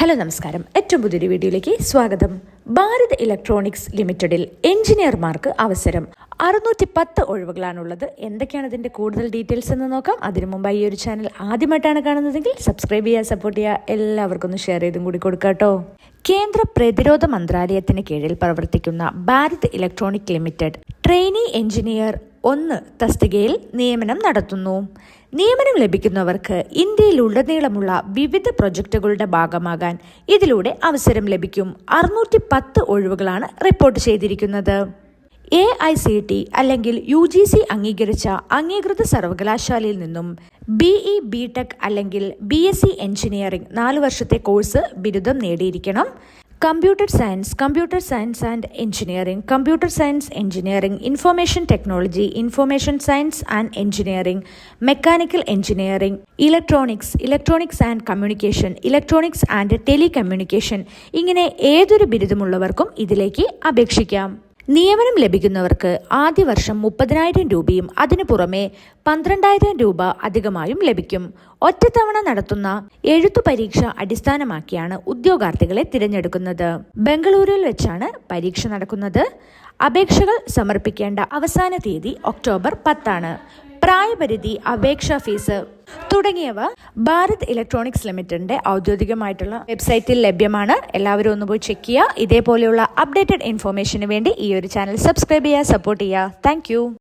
Hello നമസ്കാരം. ഏറ്റവും പുതിയൊരു വീഡിയോയിലേക്ക് സ്വാഗതം. ഭാരത് ഇലക്ട്രോണിക്സ് ലിമിറ്റഡിൽ എഞ്ചിനീയർമാർക്ക് അവസരം. അറുന്നൂറ്റി പത്ത് ഒഴിവുകളാണുള്ളത്. എന്തൊക്കെയാണ് ഇതിന്റെ കൂടുതൽ ഡീറ്റെയിൽസ് എന്ന് നോക്കാം. അതിനു മുമ്പ് ഈ ഒരു ചാനൽ ആദ്യമായിട്ടാണ് കാണുന്നതെങ്കിൽ സബ്സ്ക്രൈബ് ചെയ്യുക സപ്പോർട്ട് ചെയ്യുക. എല്ലാവർക്കും ഒന്ന് ഷെയർ ചെയ്തും കൂടി കൊടുക്കാം കേട്ടോ. കേന്ദ്ര പ്രതിരോധ മന്ത്രാലയത്തിന് കീഴിൽ പ്രവർത്തിക്കുന്ന Bharat electronic limited trainee engineer ഒന്ന് തസ്തികയിൽ നിയമനം നടത്തുന്നു. നിയമനം ലഭിക്കുന്നവർക്ക് ഇന്ത്യയിൽ ഇന്ത്യയിലുടനീളമുള്ള വിവിധ പ്രൊജക്ടുകളുടെ ഭാഗമാകാൻ ഇതിലൂടെ അവസരം ലഭിക്കും. അറുന്നൂറ്റി പത്ത് ഒഴിവുകളാണ് റിപ്പോർട്ട് ചെയ്തിരിക്കുന്നത്. എ ഐ സി ടി അല്ലെങ്കിൽ യു ജി സി അംഗീകരിച്ച അംഗീകൃത സർവകലാശാലയിൽ നിന്നും ബി ഇ ബി ടെക് അല്ലെങ്കിൽ ബി എസ് സി എഞ്ചിനീയറിംഗ് നാല് വർഷത്തെ കോഴ്സ് ബിരുദം നേടിയിരിക്കണം. Computer science computer science and engineering computer science engineering information technology information science and engineering mechanical engineering electronics electronics and communication electronics and telecommunication. ഇങ്ങനെ ഏതൊരു ബിരുദമുള്ളവർക്കും ഇതിലേക്ക് അപേക്ഷിക്കാം. നിയമനം ലഭിക്കുന്നവർക്ക് ആദ്യ വർഷം മുപ്പതിനായിരം രൂപയും അതിനു പുറമെ പന്ത്രണ്ടായിരം രൂപ അധികമായും ലഭിക്കും. ഒറ്റത്തവണ നടത്തുന്ന എഴുത്തു പരീക്ഷ അടിസ്ഥാനമാക്കിയാണ് ഉദ്യോഗാർത്ഥികളെ തിരഞ്ഞെടുക്കുന്നത്. ബംഗളൂരുവിൽ വെച്ചാണ് പരീക്ഷ നടക്കുന്നത്. അപേക്ഷകൾ സമർപ്പിക്കേണ്ട അവസാന തീയതി ഒക്ടോബർ പത്താണ്. പ്രായപരിധി അപേക്ഷാ ഫീസ് തുടങ്ങിയവ ഭാരത് ഇലക്ട്രോണിക്സ് ലിമിറ്റഡിന്റെ ഔദ്യോഗികമായിട്ടുള്ള വെബ്സൈറ്റിൽ ലഭ്യമാണ്. എല്ലാവരും ഒന്ന് പോയി ചെക്ക് ചെയ്യുക. ഇതേപോലെയുള്ള അപ്ഡേറ്റഡ് ഇൻഫോർമേഷന് വേണ്ടി ഈ ഒരു ചാനൽ സബ്സ്ക്രൈബ് ചെയ്യുക സപ്പോർട്ട് ചെയ്യുക. താങ്ക്